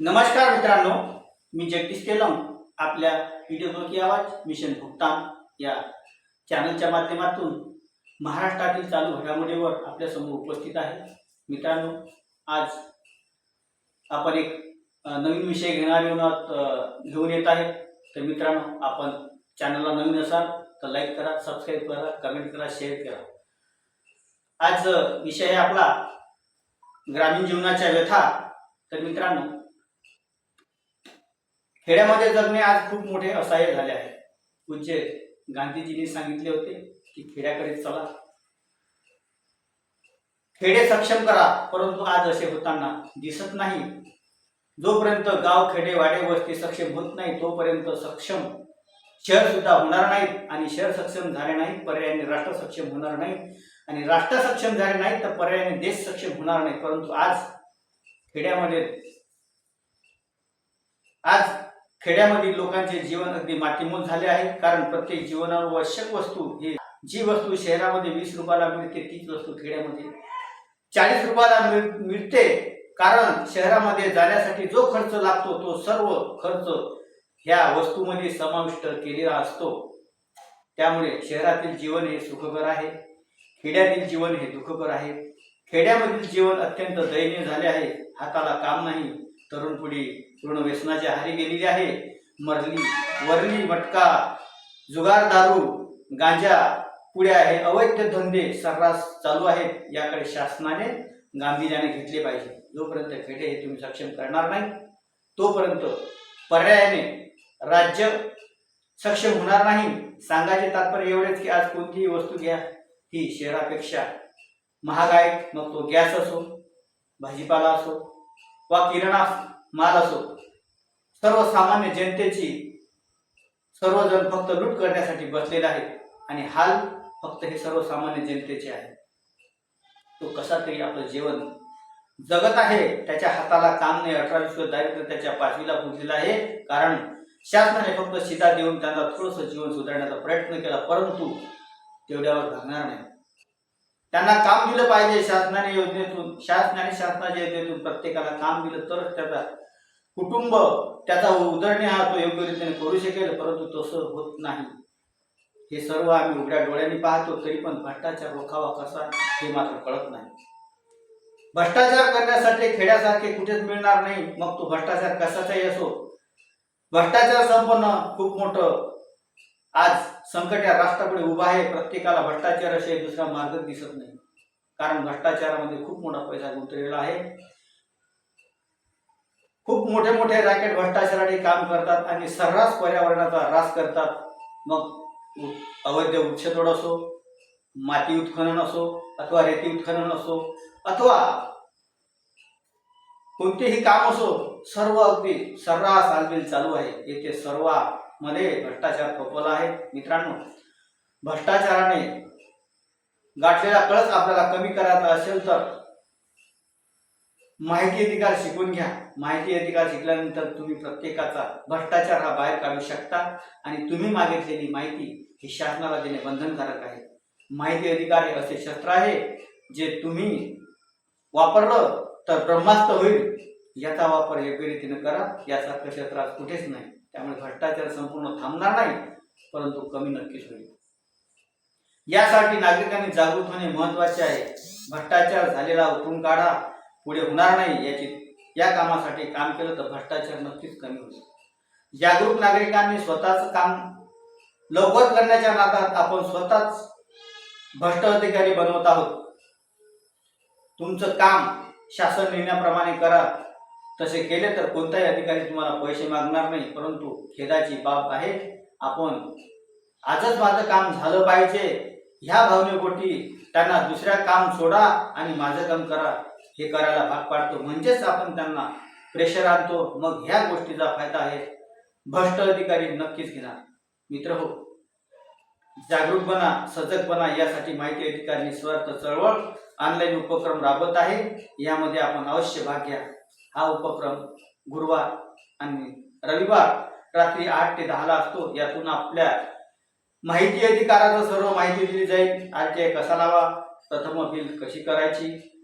नमस्कार मित्रांनो मी जगदीश तेलंग आपल्या व्हिडिओ की आवाज मिशन भुगतान या चॅनलच्या माध्यमातून महाराष्ट्रातील चालू घडामोडीवर आपल्यासमोर उपस्थित आहे. मित्रांनो आज आपण एक नवीन विषय घेणार येऊन घेऊन येत आहे. तर मित्रांनो आपण चॅनलला नवीन असाल तर लाईक करा सबस्क्राईब करा कमेंट करा शेअर करा. आज विषय आहे आपला ग्रामीण जीवनाच्या व्यथा. तर मित्रांनो खेड्यामध्ये जगणे आज खूप मोठे असहाय्य झाले आहे. पूज्य गांधीजींनी सांगितले होते की खेड्याकडे चला. खेडे सक्षम करा परंतु आज असे होताना दिसत नाही. जोपर्यंत गाव खेडे वाडे वस्ती सक्षम होत नाही तोपर्यंत सक्षम शहर सुद्धा होणार नाहीत. आणि शहर सक्षम झाले नाही पर्यायाने राष्ट्र सक्षम होणार नाही. आणि राष्ट्र सक्षम झाले नाही तर पर्यायाने देश सक्षम होणार नाही. परंतु आज खेड्यामध्ये आज खेड्यामधील लोकांचे जीवन अगदी मातीमोल झाले आहे. कारण प्रत्येक जीवनावश्यक वस्तू ही जी वस्तू शहरामध्ये वीस रुपयाला मिळते तीच वस्तू खेड्यामध्ये चाळीस रुपयाला मिळ मिळते. कारण शहरामध्ये जाण्यासाठी जो खर्च लागतो तो सर्व खर्च ह्या वस्तूमध्ये समाविष्ट केलेला असतो. त्यामुळे शहरातील जीवन हे सुखकर आहे. खेड्यातील जीवन हे दुःखकर आहे. खेड्यामधील जीवन अत्यंत दयनीय झाले आहे. हाताला काम नाही तरुण पिढी पूर्ण व्यसनाच्या आहारी गेलेली आहे. मरली वरली मटका जुगार दारू गांजा पुड्या हे अवैध धंदे सर्रास चालू आहेत. याकडे शासनाने गांभीर्याने घेतले पाहिजे. जोपर्यंत खेडे हे तुम्ही सक्षम करणार नाही तोपर्यंत पर्यायाने राज्य सक्षम होणार नाही. सांगायचे तात्पर्य एवढेच की आज कोणतीही वस्तू घ्या ही शहरापेक्षा महाग आहे मग तो गॅस असो भाजीपाला असो वा किराणा माल असो. सर्वसामान्य जनतेची सर्वजण फक्त लूट करण्यासाठी बसलेले आहेत आणि हाल फक्त हे सर्वसामान्य जनतेचे आहे तो कसा तरी आपलं जीवन जगत आहे त्याच्या हाताला काम नाही अठरा विश्व दारिद्र्य त्याच्या पाचवीला पुजलेलं आहे. कारण शासनाने फक्त शिदा देऊन त्यांना थोडंसं जीवन सुधारण्याचा प्रयत्न केला परंतु तेवढ्यावर भागणार नाही. त्यांना काम दिलं पाहिजे शासनाने योजनेतून शासनाने शासनाच्या योजनेतून प्रत्येकाला काम दिलं तरच त्याचा कुटुंब त्याचा उदरनिर्वाह तो योग्य रीतीने करू शकेल परंतु तसं होत नाही. हे सर्व आम्ही उघड्या डोळ्यांनी पाहतो तरी पण भ्रष्टाचार रोखावा कसा हे मात्र कळत नाही. भ्रष्टाचार करण्यासाठी खेड्यासारखे कुठेच मिळणार नाही मग तो भ्रष्टाचार कशाचाही असो. भ्रष्टाचार संपन्न खूप मोठं. आज संकट या राष्ट्रापुढे उभा आहे प्रत्येकाला भ्रष्टाचाराशिवाय दुसरा मार्ग दिसत नाही. कारण भ्रष्टाचारामध्ये खूप मोठा पैसा गुंतलेला आहे. खूप मोठे मोठे रॅकेट भ्रष्टाचाराने काम करतात आणि सर्रास पर्यावरणाचा ऱ्हास करतात. मग उ- अवैध वृक्षतोड असो माती उत्खनन असो अथवा रेती उत्खनन असो अथवा कोणतेही काम असो सर्व अगदी सर्रास हालबिल चालू आहे. येथे सर्वामध्ये भ्रष्टाचार खोपवला आहे. मित्रांनो भ्रष्टाचाराने गाठलेला कळस आपल्याला कमी करायचा असेल तर माहिती अधिकार शिकून घ्या. माहिती अधिकार शिकल्यानंतर तुम्ही प्रत्येकाचा भ्रष्टाचार हा बाहेर काढू शकता आणि तुम्ही मागितलेली माहिती ही शासनाला देणे बंधनकारक आहे. माहिती अधिकार हे असे शस्त्र आहे जे तुम्ही वापरलं तर ब्रह्मास्त्र होईल. याचा वापर योग्य रीतीने करा. यासारखं क्षेत्र आज कुठेच नाही. त्यामुळे भ्रष्टाचार संपूर्ण थांबणार नाही परंतु कमी नक्कीच होईल. यासाठी नागरिकांनी जागृत होणे महत्त्वाचे आहे. भ्रष्टाचार झालेला उठून काढा. पुढे होणार नाही याची या कामासाठी काम केलं तर भ्रष्टाचार नक्कीच कमी होईल. जागरूक नागरिकांनी स्वतःच काम लवकर करण्याच्या नादात आपण स्वतःच भ्रष्ट अधिकारी बनवत आहोत. तुमचं काम शासन निर्णयाप्रमाणे करा. तसे केले तर कोणताही अधिकारी तुम्हाला पैसे मागणार नाही परंतु खेदाची बाब आहे. आपण आजच माझं काम झालं पाहिजे. ह्या भावनेपोटी त्यांना दुसऱ्या काम सोडा आणि माझं काम करा. हे करायला भाग पाडतो. म्हणजेच आपण त्यांना प्रेशर आणतो. मग ह्या गोष्टीचा फायदा आहे. भ्रष्ट अधिकारी नक्कीच घेणार. मित्र हो जागरूक बना सजग बना यासाठी माहिती अधिकारी स्वार्थ चळवळ ऑनलाईन उपक्रम राबवत आहे. यामध्ये आपण अवश्य भाग घ्या. हा उपक्रम गुरुवार आणि रविवार रात्री आठ ते दहाला असतो. यातून आपल्या माहिती अधिकाराचं सर्व माहिती दिली जाईल. आर टी आय कसा लावा प्रथम अपील कशी करायची?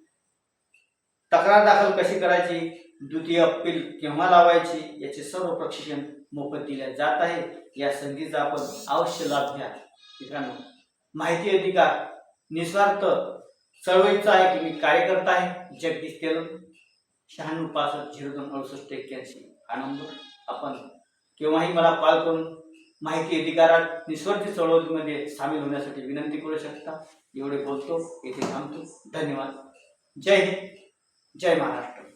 तक्रार दाखल कशी करायची? द्वितीय अपील केव्हा लावायची? याचे सर्व प्रशिक्षण मोफत दिले जात आहे. या संधीचा आपण अवश्य लाभ घ्या. मित्रांनो माहिती अधिकार निस्वार्थ चळवळीचा आहे की मी कार्यकर्ता आहे जगदीश तेलूर शहाण्णव पासष्ट झिरो दोन अडुसष्ट एक्क्याऐंशी हा नंबर. आपण केव्हाही मला कॉल करून माहिती अधिकारात निस्वार्थी चळवळीमध्ये सामील होण्यासाठी विनंती करू शकता. एवढे बोलतो येथे थांबतो. धन्यवाद. जय हिंद. जय महाराष्ट्र.